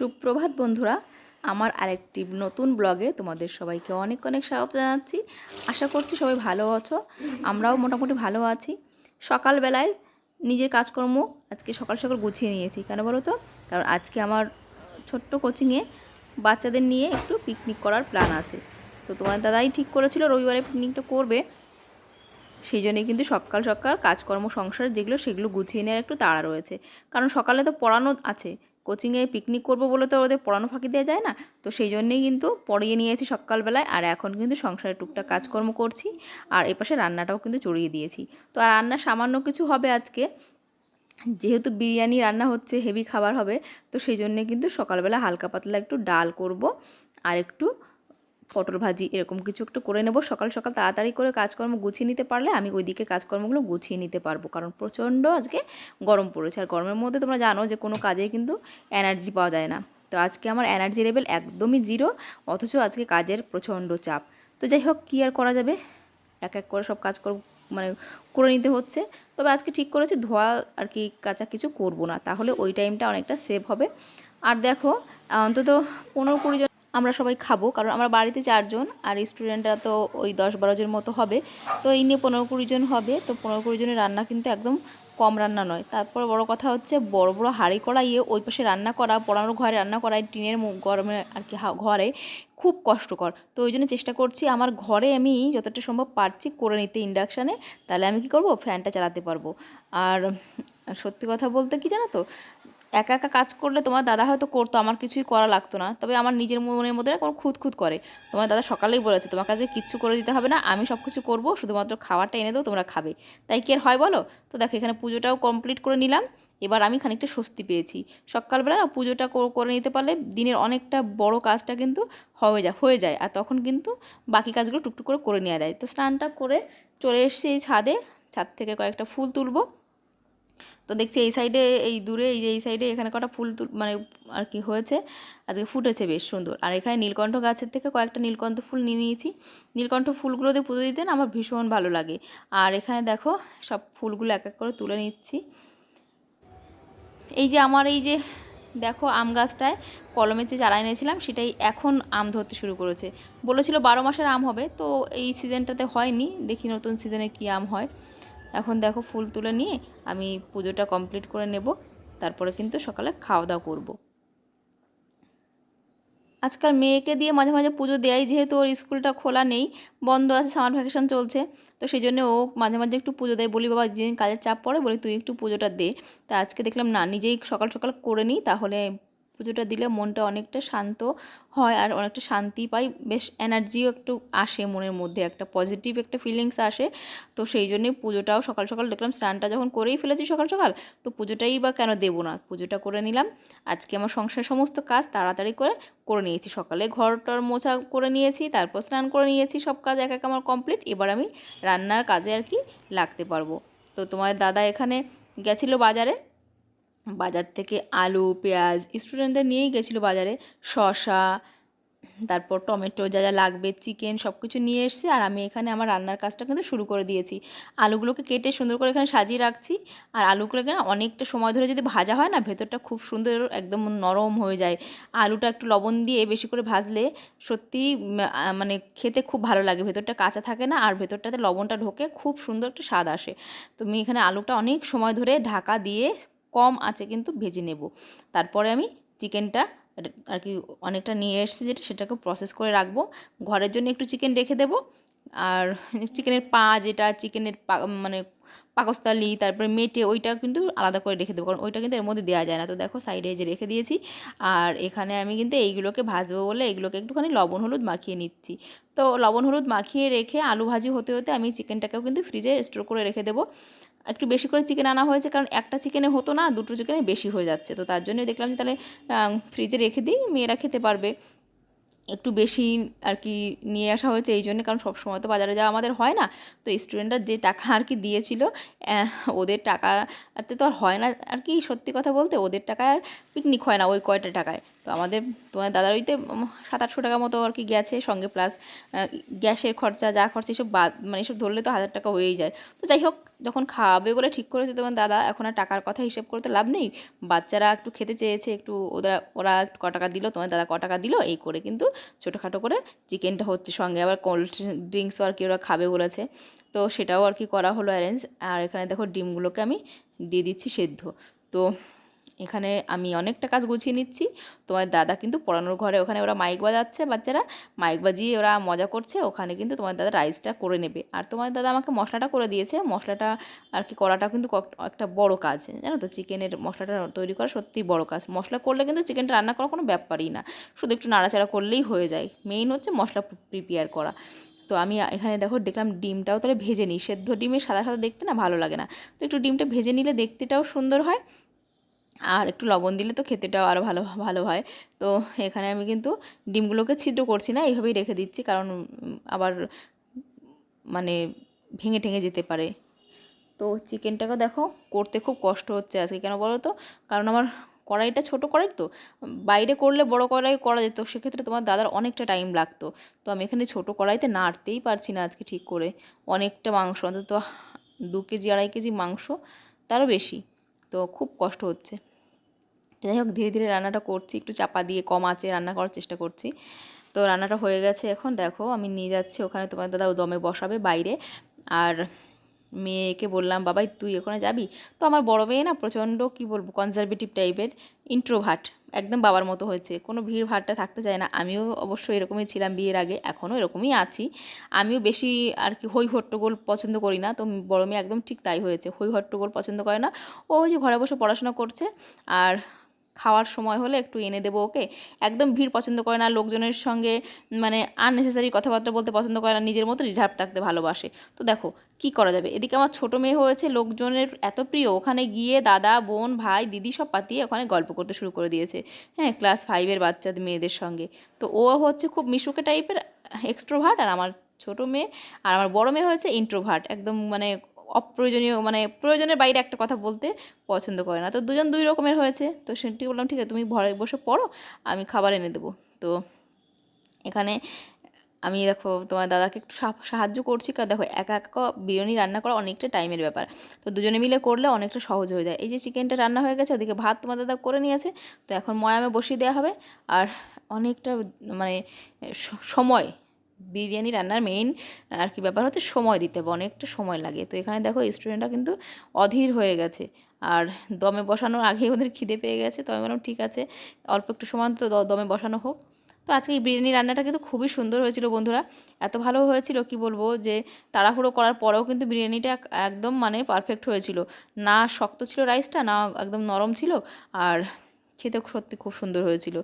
সুপ্রভাত বন্ধুরা, আমার আরেকটি নতুন ব্লগে তোমাদের সবাইকে অনেক অনেক স্বাগত জানাচ্ছি। আশা করছি সবাই ভালো আছো, আমরাও মোটামুটি ভালো আছি। সকালবেলায় নিজের কাজকর্ম আজকে সকাল সকাল গুছিয়ে নিয়েছি, কেন বলো তো? কারণ আজকে আমার ছোট্ট কোচিংয়ে বাচ্চাদের নিয়ে একটু পিকনিক করার প্ল্যান আছে। তো তোমার দাদাই ঠিক করেছিল রবিবারে পিকনিকটা করবে। সেই জন্যই কিন্তু সকাল সকাল কাজকর্ম, সংসার যেগুলো সেগুলো গুছিয়ে নেওয়ার একটু তাড়া রয়েছে। কারণ সকালে তো পড়ানো আছে কোচিংয়ে পিকনিক করব বলে তো ওদের পড়ানো ফাঁকি দেওয়া যায় না। তো সেই জন্যেই কিন্তু পড়িয়ে নিয়েছি সকালবেলায় আর এখন কিন্তু সংসারে টুকটাক কাজকর্ম করছি আর এপাশে রান্নাটাও কিন্তু চড়িয়ে দিয়েছি। তো আর রান্না সামান্য কিছু হবে আজকে। যেহেতু বিরিয়ানি রান্না হচ্ছে হেভি খাবার হবে, তো সেই জন্যে কিন্তু সকালবেলা হালকা পাতলা একটু ডাল করব আর একটু পটল ভাজি এরকম কিছু একটু করে নেব। সকাল সকাল তাড়াতাড়ি করে কাজকর্ম গুছিয়ে নিতে পারলে আমি ওই দিকের কাজকর্মগুলো গুছিয়ে নিতে পারব। কারণ প্রচণ্ড আজকে গরম পড়েছে। আর গরমের মধ্যে তোমরা জানো যে কোনো কাজে কিন্তু এনার্জি পাওয়া যায় না। তো আজকে আমার এনার্জি লেভেল একদমই জিরো অথচ আজকে কাজের প্রচণ্ড চাপ। তো যাই হোক, কী আর করা যাবে? এক এক করে সব কাজ মানে করে নিতে হচ্ছে। তবে আজকে ঠিক করেছি, ধোয়া আর কি কাঁচা কিছু করব না। তাহলে ওই টাইমটা অনেকটা সেভ হবে। আর দেখো, অন্তত পনেরো কুড়ি আমরা সবাই খাব, কারণ আমরা বাড়িতে চারজন আর স্টুডেন্টরা তো ওই দশ বারো জন মতো হবে। তো এই নিয়ে পনেরো কুড়ি জন হবে, তো পনেরো কুড়ি জনের রান্না কিন্তু একদম কম রান্না নয়। তারপর বড় কথা হচ্ছে, বড় বড় হাঁড়ি কড়াইয়ে ওই পাশে রান্না করা পড়ানোর ঘরে রান্না করা টিনের গরমে আর কি ঘরে খুব কষ্টকর। তো ওই জন্য চেষ্টা করছি, আমার ঘরে আমি যতটা সম্ভব পারছি করে নিতে ইন্ডাকশানে, তাহলে আমি কি করব? ফ্যানটা চালাতে পারব। আর সত্যি কথা বলতে কি জানো তো একা একা কাজ করলে তোমার দাদা হয়তো করতো, আমার কিছুই করা লাগতো না। তবে আমার নিজের মনের মধ্যে কোনো খুঁত খুঁত করে। তোমার দাদা সকালেই বলেছে, তোমার কাছে কিচ্ছু করে দিতে হবে না, আমি সব কিছু করব, শুধুমাত্র খাবারটা এনে দেবো তোমরা খাবে। তাই কি আর হয় বলো? তো দেখো, এখানে পুজোটাও কমপ্লিট করে নিলাম। এবার আমি খানিকটা স্বস্তি পেয়েছি। সকালবেলা না পুজোটা করে নিতে পারলে দিনের অনেকটা বড় কাজটা কিন্তু হয়ে যায় হয়ে যায়। আর তখন কিন্তু বাকি কাজগুলো টুকটুক করে করে নেওয়া যায়। তো স্নানটা করে চলে এসেছি এই ছাদে। ছাদ থেকে কয়েকটা ফুল তুলবো। তো দেখছি এই সাইডে এই দূরে, এই যে এই সাইডে এখানে কটা ফুল মানে আর কি হয়েছে, আজকে ফুটেছে বেশ সুন্দর। আর এখানে নীলকণ্ঠ গাছের থেকে কয়েকটা নীলকণ্ঠ ফুল নিয়ে নিয়েছি। নীলকণ্ঠ ফুলগুলোতে পুজো দিতে না আমার ভীষণ ভালো লাগে। আর এখানে দেখো, সব ফুলগুলো এক এক করে তুলে নিচ্ছি। এই যে আমার এই যে, দেখো আম গাছটায় কলমে যে চারা এনেছিলাম, সেটাই এখন আম ধরতে শুরু করেছে। বলেছিল বারো মাসের আম হবে, তো এই সিজনটাতে হয়নি। দেখি নতুন সিজনে কী আম হয়। এখন দেখো ফুল তুলে নিয়ে আমি পুজোটা কমপ্লিট করে নেব, তারপরে কিন্তু সকালে খাওয়া দাওয়া করব। আজকাল মেয়েকে দিয়ে মাঝে মাঝে পুজো দেয় যেহেতু ওর স্কুলটা খোলা নেই, বন্ধ আছে, সামার ভ্যাকেশন চলছে, তো সেই জন্য ও মাঝে মাঝে একটু পুজো দেয়। বলি, বাবা, যেদিন কাজের চাপ পড়ে, বলি, তুই একটু পুজোটা দে। তা আজকে দেখলাম না, নিজেই সকাল সকাল করে নিই, তাহলে পুজোটা দিলে মনটা অনেকটা শান্ত হয় আর অনেকটা শান্তি পাই। বেশ এনার্জিও একটু আসে মনের মধ্যে, একটা পজিটিভ একটা ফিলিংস আসে। তো সেই জন্যই পুজোটাও সকাল সকাল দেখলাম, স্নানটা যখন করেই ফেলেছি সকাল সকাল, তো পুজোটাই বা কেন দেবো না? পুজোটা করে নিলাম। আজকে আমার সংসার সমস্ত কাজ তাড়াতাড়ি করে করে নিয়েছি। সকালে ঘরটার মোছা করে নিয়েছি, তারপর স্নান করে নিয়েছি, সব কাজ এক এক আমার কমপ্লিট এবার আমি রান্নার কাজে আর কি লাগতে পারব। তো তোমার দাদা এখানে গেছিল বাজারে বাজার থেকে আলু, পেঁয়াজ স্টুডেন্টদের নিয়েই গেছিল বাজারে। শসা, তারপর টমেটো যা যা লাগবে চিকেন সব কিছু নিয়ে এসেছি আর আমি এখানে আমার রান্নার কাজটা কিন্তু শুরু করে দিয়েছি। আলুগুলোকে কেটে সুন্দর করে এখানে সাজিয়ে রাখছি আর আলুগুলোকে না অনেকটা সময় ধরে যদি ভাজা হয় না, ভেতরটা খুব সুন্দর একদম নরম হয়ে যায়। আলুটা একটু লবণ দিয়ে বেশি করে ভাজলে সত্যি মানে খেতে খুব ভালো লাগে। ভেতরটা কাঁচা থাকে না আর ভেতরটাতে লবণটা ঢোকে খুব সুন্দর একটা স্বাদ আসে। তো আমি এখানে আলুটা অনেক সময় ধরে ঢাকা দিয়ে কম আছে কিন্তু ভেজে নেব। তারপরে আমি চিকেনটা আর কি অনেকটা নিয়ে এসছি যেটা সেটাকে প্রসেস করে রাখব। ঘরের জন্য একটু চিকেন রেখে দেবো। আর চিকেনের পা যেটা চিকেনের পা মানে পাকস্তালি তারপরে মেটে ওইটা কিন্তু আলাদা করে রেখে দেবো, কারণ ওইটা কিন্তু এর মধ্যে দেওয়া যায় না। তো দেখো সাইডে যে রেখে দিয়েছি, আর এখানে আমি কিন্তু এইগুলোকে ভাজবো বলে এগুলোকে একটুখানি লবণ হলুদ মাখিয়ে নিচ্ছি। তো লবণ হলুদ মাখিয়ে রেখে আলু ভাজি হতে হতে আমি চিকেনটাকেও কিন্তু ফ্রিজে স্টোর করে রেখে দেবো। একটু বেশি করে চিকেন আনা হয়েছে, কারণ একটা চিকেনে হতো না, দুটো চিকেনে বেশি হয়ে যাচ্ছে। তো তার জন্যই দেখলাম যে তাহলে ফ্রিজে রেখে দিই, মেয়েরা খেতে পারবে। একটু বেশি আর কি নিয়ে আসা হয়েছে, এই জন্য। কারণ সবসময় তো বাজারে যাওয়া আমাদের হয় না। তো স্টুডেন্টরা যে টাকা আর কি দিয়েছিল ওদের টাকাতে তো আর হয় না আর কি সত্যি কথা বলতে। ওদের টাকায় আর পিকনিক হয় না ওই কয়টা টাকায়। আমাদের তোমার দাদার ওইতে সাত, আটশো টাকা মতো আর কি গেছে সঙ্গে প্লাস গ্যাসের খরচা, যা খরচা, এসব বাদ মানে এসব ধরলে তো হাজার টাকা হয়েই যায়। তো যাই হোক, যখন খাওয়াবে বলে ঠিক করেছে তোমার দাদা, এখন আর টাকার কথা হিসেব করতে লাভ নেই। বাচ্চারা একটু খেতে চেয়েছে, একটু ওরা ওরা একটু ক টাকা দিল, তোমার দাদা ক টাকা দিল, এই করে কিন্তু ছোটোখাটো করে চিকেনটা হচ্ছে সঙ্গে। আবার কোল্ড ড্রিঙ্কসও আর কি ওরা খাবে বলেছে। তো সেটাও আর কি করা হলো অ্যারেঞ্জ আর এখানে দেখো ডিমগুলোকে আমি দিয়ে দিচ্ছি সেদ্ধ। তো এখানে আমি অনেকটা কাজ গুছিয়ে নিচ্ছি। তোমার দাদা কিন্তু পড়ানোর ঘরে ওখানে ওরা মাইক বাজাচ্ছে, বাচ্চারা মাইক বাজিয়ে ওরা মজা করছে, ওখানে কিন্তু তোমার দাদা রাইসটা করে নেবে। আর তোমার দাদা আমাকে মশলাটা করে দিয়েছে, মশলাটা আর কি করাটা কিন্তু একটা বড় কাজ, জানো তো? চিকেনের মশলাটা তৈরি করা সত্যিই বড় কাজ। মশলা করলে কিন্তু চিকেনটা রান্না করা কোনো ব্যাপারই না। শুধু একটু নাড়াচাড়া করলেই হয়ে যায়। মেইন হচ্ছে মশলা প্রিপেয়ার করা। তো আমি এখানে দেখো দেখলাম ডিমটাও তাহলে ভেজে নিই। সেদ্ধ ডিমে সাদা সাদা দেখতে না ভালো লাগে না। তো একটু ডিমটা ভেজে নিলে দেখতেটাও সুন্দর হয়। আর একটু লবণ দিলে তো খেতেটাও আরও ভালো ভালো হয়। তো এখানে আমি কিন্তু ডিমগুলোকে ছিদ্র করছি না, এইভাবেই রেখে দিচ্ছি, কারণ আবার মানে ভেঙে ঠেঙে যেতে পারে। তো চিকেনটাকে দেখো, করতে খুব কষ্ট হচ্ছে আজকে, কেন বলো তো? কারণ আমার কড়াইটা ছোটো কড়াই তো, বাইরে করলে বড় কড়াই করা যেত, সেক্ষেত্রে তোমার দাদার অনেকটা টাইম লাগতো। তো আমি এখানে ছোটো কড়াইতে নাড়তেই পারছি না আজকে ঠিক করে, অনেকটা মাংস, অন্তত দু কেজি, আড়াই কেজি মাংস, তারও বেশি, তো খুব কষ্ট হচ্ছে। যাই হোক, ধীরে ধীরে রান্নাটা করছি, একটু চাপা দিয়ে কম আঁচে রান্না করার চেষ্টা করছি। তো রান্নাটা হয়ে গেছে এখন, দেখো আমি নিয়ে যাচ্ছি, ওখানে তোমার দাদা দমে বসাবে বাইরে। আর মেয়েকে বললাম, বাবাই, তুই ওখানে যাবি? তো আমার বড় মেয়ে না প্রচণ্ড, কী বলব কনজারভেটিভ টাইপের ইন্ট্রোভার্ট একদম বাবার মতো হয়েছে। কোনো ভিড় ভাড়টা থাকতে চায় না। আমিও অবশ্য এরকমই ছিলাম বিয়ের আগে, এখনও এরকমই আছি। আমিও বেশি আর কি হই হট্টগোল পছন্দ করি না, তো বড় মেয়ে একদম ঠিক তাই হয়েছে। হই হট্টগোল পছন্দ করে না। ও ওই যে ঘরে বসে পড়াশোনা করছে, আর খাওয়ার সময় হলে একটু এনে দেবো, ওকে? একদম ভিড় পছন্দ করে না, লোকজনের সঙ্গে মানে আননেসেসারি কথাবার্তা বলতে পছন্দ করে না, নিজের মতো রিজার্ভ থাকতে ভালোবাসে। তো দেখো, কি করা যাবে? এদিকে আমার ছোটো মেয়ে হয়েছে, লোকজনের এত প্রিয়, ওখানে গিয়ে দাদা, বোন, ভাই, দিদি সব পাতিয়ে ওখানে গল্প করতে শুরু করে দিয়েছে। হ্যাঁ ক্লাস ফাইভের বাচ্চাদের মেয়েদের সঙ্গে। তো ও হচ্ছে খুব মিশুকে টাইপের এক্সট্রোভার্ট আর আমার ছোটো মেয়ে, আর আমার বড় মেয়ে হয়েছে ইন্ট্রোভার্ট একদম মানে অপ্রয়োজনীয় মানে প্রয়োজনের বাইরে একটা কথা বলতে পছন্দ করে না। তো দুজন দুই রকমের হয়েছে। তো সেটি বললাম, ঠিক আছে, তুমি ঘরে বসে পড়ো, আমি খাবার এনে দেবো। তো এখানে আমি দেখো, তোমার দাদাকে একটু সাহায্য করছি। কারণ দেখো, একা একা বিরিয়ানি রান্না করা অনেকটা টাইমের ব্যাপার। তো দুজনে মিলে করলে অনেকটা সহজ হয়ে যায়। এই যে চিকেনটা রান্না হয়ে গেছে, ওদিকে ভাত তোমার দাদা করে নিয়েছে। তো এখন ময়ামে বসিয়ে দেওয়া হবে। আর অনেকটা মানে সময় বিরিয়ানি রান্নার মেইন আর কি ব্যাপার হচ্ছে সময় দিতে হবে, অনেকটা সময় লাগে। তো এখানে দেখো স্টুডেন্টরা কিন্তু অধীর হয়ে গেছে। আর দমে বসানোর আগেই ওদের খিদে পেয়ে গেছে। তো আমি বললাম, ঠিক আছে, অল্প একটু সময় তো দমে বসানো হোক। তো আজকে এই বিরিয়ানি রান্নাটা কিন্তু খুবই সুন্দর হয়েছিল বন্ধুরা। এত ভালো হয়েছিল, কি বলব, যে তাড়াহুড়ো করার পরেও কিন্তু বিরিয়ানিটা একদম মানে পারফেক্ট হয়েছিল। না শক্ত ছিল রাইসটা না একদম নরম ছিল। আর খেতে সত্যি খুব সুন্দর হয়েছিল।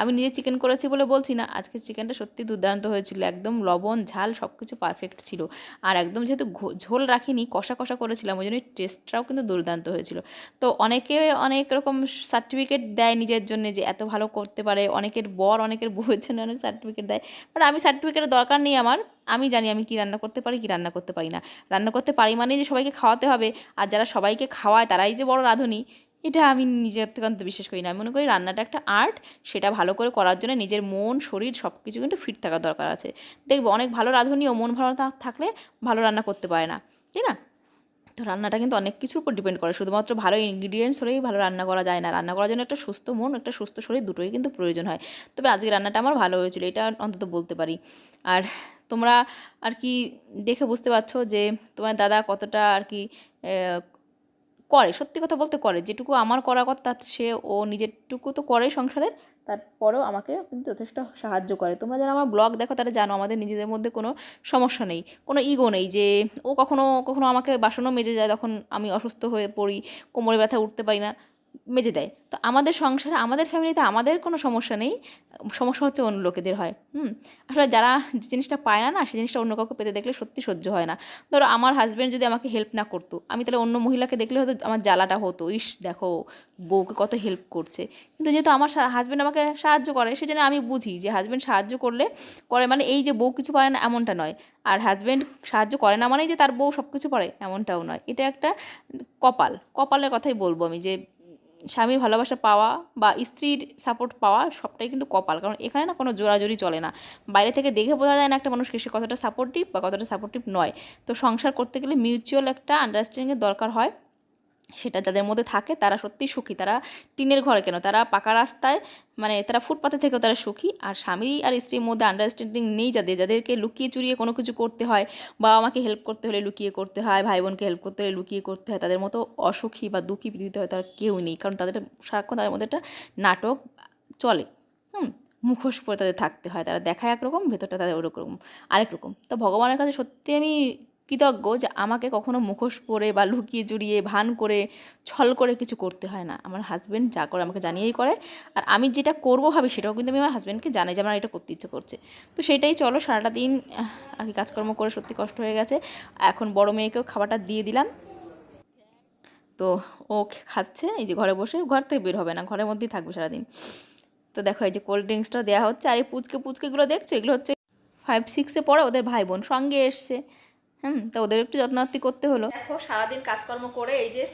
আমি নিজে চিকেন করেছি বলে বলছি না, আজকে চিকেনটা সত্যি দুর্দান্ত হয়েছিল, একদম লবণ, ঝাল সব কিছু পারফেক্ট ছিল। আর একদম যেহেতু ঝোল রাখিনি, কষা কষা করেছিলাম, ওই জন্য টেস্টটাও কিন্তু দুর্দান্ত হয়েছিল। তো অনেকে অনেক রকম সার্টিফিকেট দেয় নিজের জন্য যে এত ভালো করতে পারে, অনেকের বর অনেকের বউয়ের জন্য অনেক সার্টিফিকেট দেয় বাট আমি সার্টিফিকেটের দরকার নেই আমার। আমি জানি আমি কি রান্না করতে পারি, কি রান্না করতে পারি না। রান্না করতে পারি মানেই যে সবাইকে খাওয়াতে হবে, আর যারা সবাইকে খাওয়ায় তারাই যে বড় রাঁধুনি এটা আমি নিজের থেকে অন্তত বিশ্বাস করি না। আমি মনে করি রান্নাটা একটা আর্ট সেটা ভালো করে করার জন্য নিজের মন, শরীর সব কিছু কিন্তু ফিট থাকা দরকার আছে। দেখব অনেক ভালো রাঁধুনিও মন ভালো থাকলে ভালো রান্না করতে পারে না, তাই না? তো রান্নাটা কিন্তু অনেক কিছুর উপর ডিপেন্ড করে। শুধুমাত্র ভালো ইনগ্রিডিয়েন্টস হলেই ভালো রান্না করা যায় না। রান্না করার জন্য একটা সুস্থ মন, একটা সুস্থ শরীর দুটোই কিন্তু প্রয়োজন হয়। তবে আজকে রান্নাটা আমার ভালো হয়েছিল, এটা অন্তত বলতে পারি। আর তোমরা আর কি দেখে বুঝতে পারছ যে তোমার দাদা কতটা আর কি করে, সত্যি কথা বলতে করে। যেটুকু আমার করা কথা সে ও নিজেরটুকু তো করে সংসারের, তারপরেও আমাকে কিন্তু যথেষ্ট সাহায্য করে। তোমরা যারা আমার ব্লগ দেখো, তারা জানো আমাদের নিজেদের মধ্যে কোনো সমস্যা নেই, কোনো ইগো নেই যে ও কখনো কখনো আমাকে বাসনও মেজে যায় তখন আমি অসুস্থ হয়ে পড়ি, কোমরে ব্যথা উঠতে পারি না। মেজে দেয়। তো আমাদের সংসারে, আমাদের ফ্যামিলিতে আমাদের কোনো সমস্যা নেই। সমস্যা হচ্ছে অন্য লোকেদের হয়। হুম? আসলে যারা যে জিনিসটা পায় না না সেই জিনিসটা অন্য কাউকে পেতে দেখলে সত্যি সহ্য হয় না। ধরো আমার হাজব্যান্ড যদি আমাকে হেল্প না করতো, আমি তাহলে অন্য মহিলাকে দেখলে হয়তো আমার জ্বালাটা হতো। ইস, দেখো, বউকে কত হেল্প করছে। কিন্তু যেহেতু আমার হাজব্যান্ড আমাকে সাহায্য করে, সেজন্য আমি বুঝি যে হাজব্যান্ড সাহায্য করলে করে মানে এই যে বউ কিছু পারে না, এমনটা নয়। আর হাজব্যান্ড সাহায্য করে না মানেই যে তার বউ সব কিছু পারে, এমনটাও নয়। এটা একটা কপাল। কপালের কথাই বলব আমি যে স্বামীর ভালোবাসা পাওয়া বা স্ত্রীর সাপোর্ট পাওয়া সবটাই কিন্তু কপাল। কারণ এখানে না কোনো জোরাজোরি চলে না। বাইরে থেকে দেখে বোঝা যায় না একটা মানুষকে সে কতটা সাপোর্টিভ বা কতটা সাপোর্টিভ নয়। তো সংসার করতে গেলে মিউচুয়াল একটা আন্ডারস্ট্যান্ডিংয়ের দরকার হয়। সেটা যাদের মধ্যে থাকে তারা সত্যিই সুখী। তারা টিনের ঘরে কেন? তারা পাকা রাস্তায় মানে তারা ফুটপাতে থেকেও তারা সুখী। আর স্বামী আর স্ত্রীর মধ্যে আন্ডারস্ট্যান্ডিং নেই যাদের। যাদেরকে লুকিয়ে চুরিয়ে কোনো কিছু করতে হয়, বাবা মাকে হেল্প করতে হলে লুকিয়ে করতে হয়, ভাই বোনকে হেল্প করতে হলে লুকিয়ে করতে হয়, তাদের মতো অসুখী বা দুঃখী পৃথিবীতে হয় তারা কেউ নেই। কারণ তাদের সারাক্ষণ তাদের মধ্যে একটা নাটক চলে, হুম? মুখোশ পরে তাদের থাকতে হয়। তারা দেখায় একরকম, ভেতরটা তাদের ওরকম, আরেক রকম। তো ভগবানের কাছে সত্যি আমি কৃতজ্ঞ যে আমাকে কখনো মুখোশ পরে বা লুকিয়ে জুড়িয়ে, ভান করে, ছল করে কিছু করতে হয় না। আমার হাজব্যান্ড যা করে আমাকে জানিয়েই করে। আর আমি যেটা করব ভাবি সেটাও কিন্তু আমি আমার হাজব্যান্ডকে জানাই যে আমার এটা করতে ইচ্ছে করছে। তো সেটাই চলো, সারাটা দিন আর কি কাজকর্ম করে সত্যি কষ্ট হয়ে গেছে। এখন বড় মেয়েকেও খাবারটা দিয়ে দিলাম। তো ও খাচ্ছে, এই যে ঘরে বসে, ঘর থেকে বের হবে না, ঘরের মধ্যেই থাকবে সারাদিন। তো দেখো, এই যে কোল্ড ড্রিঙ্কসটা দেওয়া হচ্ছে, আর এই পুচকে পুচকেগুলো দেখছ? এগুলো হচ্ছে ফাইভ সিক্সে পড়ে ওদের ভাই বোন সঙ্গে এসছে। হুম তো ওদের একটু যত্নার্থী করতে হলো। দেখো সারাদিন কাজকর্ম করে এই যে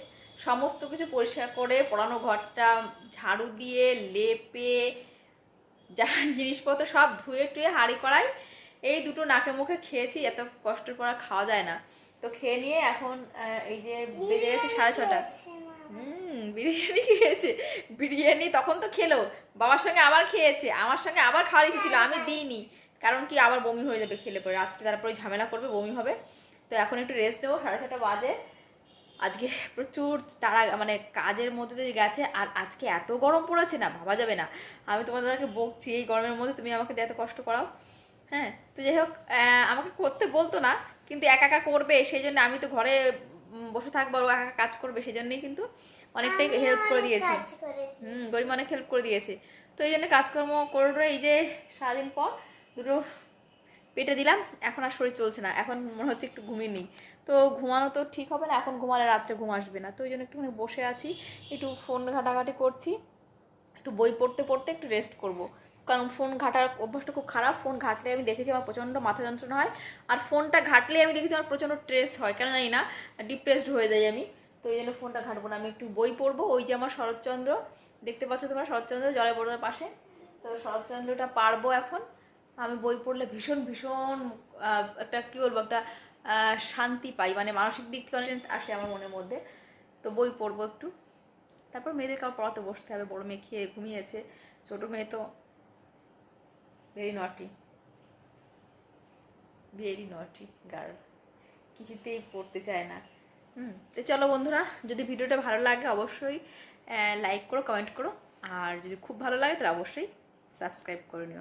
সমস্ত কিছু পরিষ্কার করে পড়ানো ঘরটা ঝাড়ু দিয়ে লেপে যা জিনিসপত্র সব ধুয়ে টুয়ে হাঁড়ি করাই এই দুটো নাকে মুখে খেয়েছি এত কষ্টের পর খাওয়া যায় না। তো খেয়ে নিয়ে এখন এই যে বেজে গেছে সাড়ে ছটা। হুম বিরিয়ানি খেয়েছে। বিরিয়ানি তখন তো খেলো বাবার সঙ্গে আবার খেয়েছে আমার সঙ্গে আবার খাওয়ার ইচ্ছে ছিল আমি দিইনি। কারণ কি আবার বমি হয়ে যাবে খেলে পরে রাত্রে তারপরে ঝামেলা করবে বমি হবে। তো এখন একটু রেস্ট নেব সাড়ে ছটা বাজে। আজকে প্রচুর তারা মানে কাজের মধ্যে দিয়ে গেছে আর আজকে এত গরম পড়েছে না ভাবা যাবে না। আমি তোমাদেরকে বকছি এই গরমের মধ্যে তুমি আমাকে এত কষ্ট করাও। হ্যাঁ তো যাই হোক আমাকে করতে বলতো না কিন্তু একা একা করবে সেই জন্য আমি তো ঘরে বসে থাকব আর একা কাজ করবে সেই জন্যই কিন্তু অনেকটাই হেল্প করে দিয়েছে। হুম গরিব অনেক হেল্প করে দিয়েছে। তো এই জন্য কাজকর্ম করে এই যে সারাদিন পর দুটো পেটে দিলাম, এখন আর শরীর চলছে না, এখন মনে হচ্ছে একটু ঘুমিয়ে নিই। তো ঘুমানো তো ঠিক হবে না, এখন ঘুমালে রাত্রে ঘুম আসবে না। তো ওই জন্য একটুখানি বসে আছি, একটু ফোন ঘাটাঘাটি করছি, একটু বই পড়তে পড়তে একটু রেস্ট করব। কারণ ফোন ঘাটার অভ্যাসটা খুব খারাপ, ফোন ঘাটলে আমি দেখেছি আমার প্রচণ্ড মাথা যন্ত্রণা হয়, আর ফোনটা ঘাটলে আমি দেখেছি আমার প্রচণ্ড স্ট্রেস হয়, কেন জানি না ডিপ্রেসড হয়ে যাই আমি। তো এই জন্য ফোনটা ঘাটবো না, আমি একটু বই পড়ব, ওই যে আমার শরৎচন্দ্র, দেখতে পাচ্ছ তোমরা শরৎচন্দ্র জলে পড়ার পাশে। তো শরৎচন্দ্রটা পারব এখন আমি বই পড়লে ভীষণ ভীষণ একটা কী বলব, একটা শান্তি পাই। মানে মানসিক দিক থেকে অনেক আসে আমার মনের মধ্যে। তো বই পড়ব একটু। তারপর মেয়েদের কাউ পড়াতে বসতে হবে। বড় মেয়ে খেয়ে ঘুমিয়েছে। ছোটো মেয়ে তো ভেরি নটি ভেরি নটি গার্ল কিছুতেই পড়তে চায় না। হুম, তো চলো বন্ধুরা, যদি ভিডিওটা ভালো লাগে অবশ্যই লাইক করো কমেন্ট করো। আর যদি খুব ভালো লাগে তাহলে অবশ্যই সাবস্ক্রাইব করে নিও।